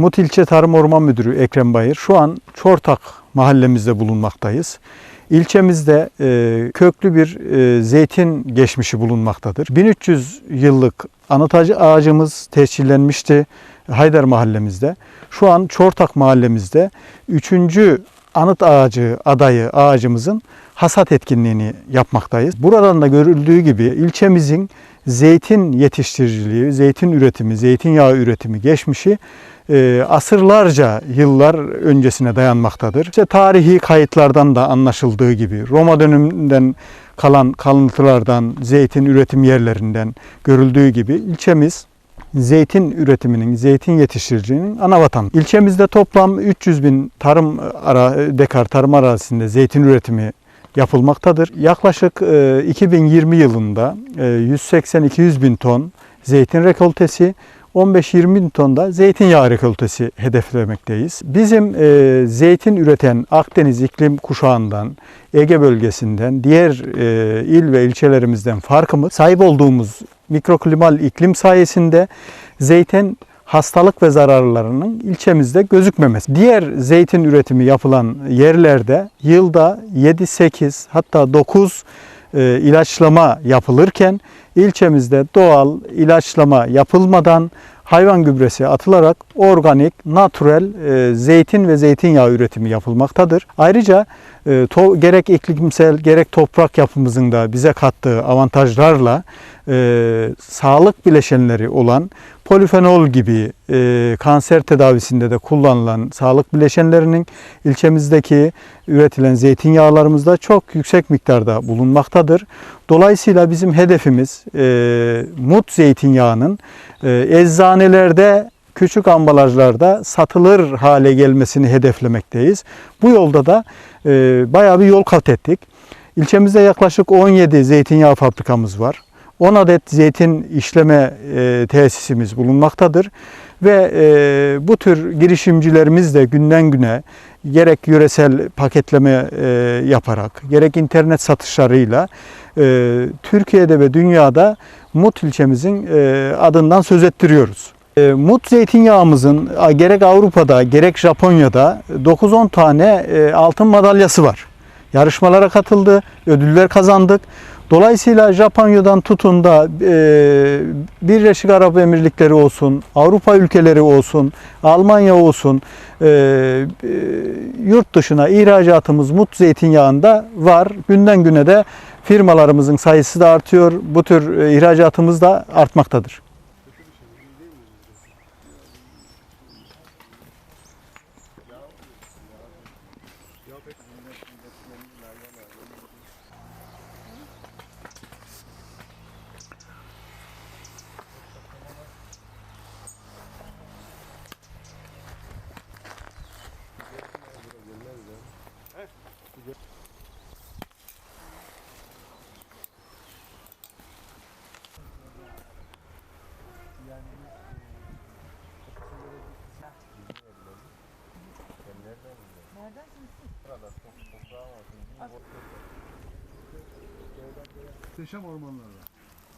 Mut İlçe Tarım Orman Müdürü Ekrem Bayır. Şu an Çortak mahallemizde bulunmaktayız. İlçemizde e, köklü bir e, zeytin geçmişi bulunmaktadır. 1300 yıllık anıt ağacı- ağacımız tescillenmişti Haydar mahallemizde. Şu an Çortak mahallemizde 3. anıt ağacı adayı ağacımızın hasat etkinliğini yapmaktayız. Buradan da görüldüğü gibi ilçemizin zeytin yetiştiriciliği, zeytin üretimi, zeytinyağı üretimi geçmişi e, asırlarca yıllar öncesine dayanmaktadır. İşte tarihi kayıtlardan da anlaşıldığı gibi Roma döneminden kalan kalıntılardan, zeytin üretim yerlerinden görüldüğü gibi ilçemiz zeytin üretiminin, zeytin yetiştiriciliğinin ana vatanı. İlçemizde toplam 300 bin tarım ara, dekar tarım arazisinde zeytin üretimi yapılmaktadır. Yaklaşık e, 2020 yılında e, 180-200 bin ton zeytin rekoltesi, 15-20 bin ton da zeytinyağı rekoltesi hedeflemekteyiz. Bizim e, zeytin üreten Akdeniz iklim kuşağından, Ege bölgesinden, diğer e, il ve ilçelerimizden farkımız sahip olduğumuz mikroklimal iklim sayesinde zeytin hastalık ve zararlarının ilçemizde gözükmemesi. Diğer zeytin üretimi yapılan yerlerde yılda 7-8 hatta 9 e, ilaçlama yapılırken ilçemizde doğal ilaçlama yapılmadan hayvan gübresi atılarak organik, natürel e, zeytin ve zeytinyağı üretimi yapılmaktadır. Ayrıca e, to- gerek iklimsel gerek toprak yapımızın da bize kattığı avantajlarla e, sağlık bileşenleri olan polifenol gibi e, kanser tedavisinde de kullanılan sağlık bileşenlerinin ilçemizdeki üretilen zeytinyağlarımızda çok yüksek miktarda bulunmaktadır. Dolayısıyla bizim hedefimiz e, mut zeytinyağının e, eczanelerde küçük ambalajlarda satılır hale gelmesini hedeflemekteyiz. Bu yolda da e, bayağı bir yol kat ettik. İlçemizde yaklaşık 17 zeytinyağı fabrikamız var. 10 adet zeytin işleme e, tesisimiz bulunmaktadır. Ve e, bu tür girişimcilerimiz de günden güne gerek yöresel paketleme e, yaparak, gerek internet satışlarıyla e, Türkiye'de ve dünyada Mut ilçemizin e, adından söz ettiriyoruz. E, Mut zeytinyağımızın gerek Avrupa'da gerek Japonya'da 9-10 tane e, altın madalyası var. Yarışmalara katıldı, ödüller kazandık. Dolayısıyla Japonya'dan tutun da e, Birleşik Arap Emirlikleri olsun, Avrupa ülkeleri olsun, Almanya olsun, e, e, yurt dışına ihracatımız mut zeytinyağında var. Günden güne de firmalarımızın sayısı da artıyor. Bu tür e, ihracatımız da artmaktadır.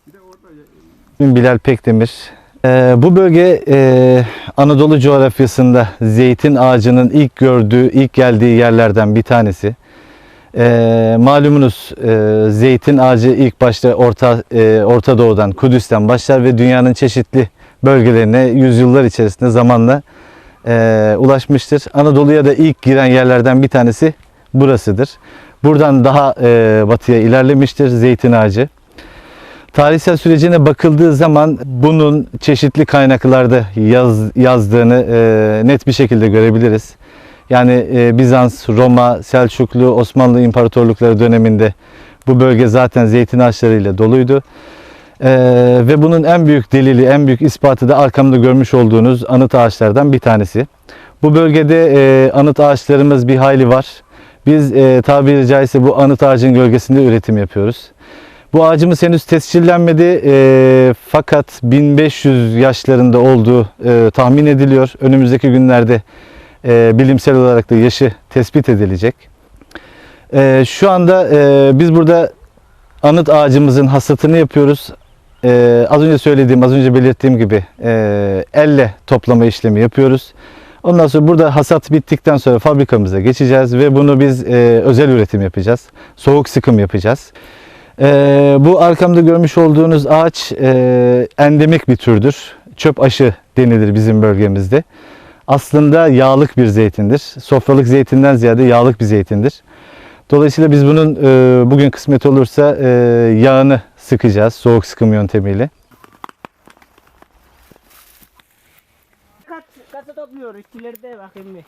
Bir de orada Bilal Pekdemir. Ee, bu bölge e, Anadolu coğrafyasında zeytin ağacının ilk gördüğü, ilk geldiği yerlerden bir tanesi. Ee, malumunuz e, zeytin ağacı ilk başta Orta e, Orta Doğu'dan, Kudüs'ten başlar ve dünyanın çeşitli bölgelerine yüzyıllar içerisinde zamanla e, ulaşmıştır. Anadolu'ya da ilk giren yerlerden bir tanesi burasıdır. Buradan daha e, batıya ilerlemiştir zeytin ağacı. Tarihsel sürecine bakıldığı zaman bunun çeşitli kaynaklarda yaz, yazdığını e, net bir şekilde görebiliriz. Yani e, Bizans, Roma, Selçuklu, Osmanlı İmparatorlukları döneminde bu bölge zaten zeytin ağaçlarıyla doluydu. E, ve bunun en büyük delili, en büyük ispatı da arkamda görmüş olduğunuz anıt ağaçlardan bir tanesi. Bu bölgede e, anıt ağaçlarımız bir hayli var. Biz e, tabiri caizse bu anıt ağacın gölgesinde üretim yapıyoruz. Bu ağacımız henüz tescillenmedi e, fakat 1500 yaşlarında olduğu e, tahmin ediliyor. Önümüzdeki günlerde e, bilimsel olarak da yaşı tespit edilecek. E, şu anda e, biz burada anıt ağacımızın hasatını yapıyoruz. e, az önce söylediğim, az önce belirttiğim gibi e, elle toplama işlemi yapıyoruz. Ondan sonra burada hasat bittikten sonra fabrikamıza geçeceğiz ve bunu biz e, özel üretim yapacağız. Soğuk sıkım yapacağız. E, bu arkamda görmüş olduğunuz ağaç e, endemik bir türdür. Çöp aşı denilir bizim bölgemizde aslında yağlık bir zeytindir. Sofralık zeytinden ziyade yağlık bir zeytindir. Dolayısıyla biz bunun e, bugün kısmet olursa e, yağını sıkacağız soğuk sıkım yöntemiyle. Kaç, kaça topluyoruz? Kilerde bakayım bir.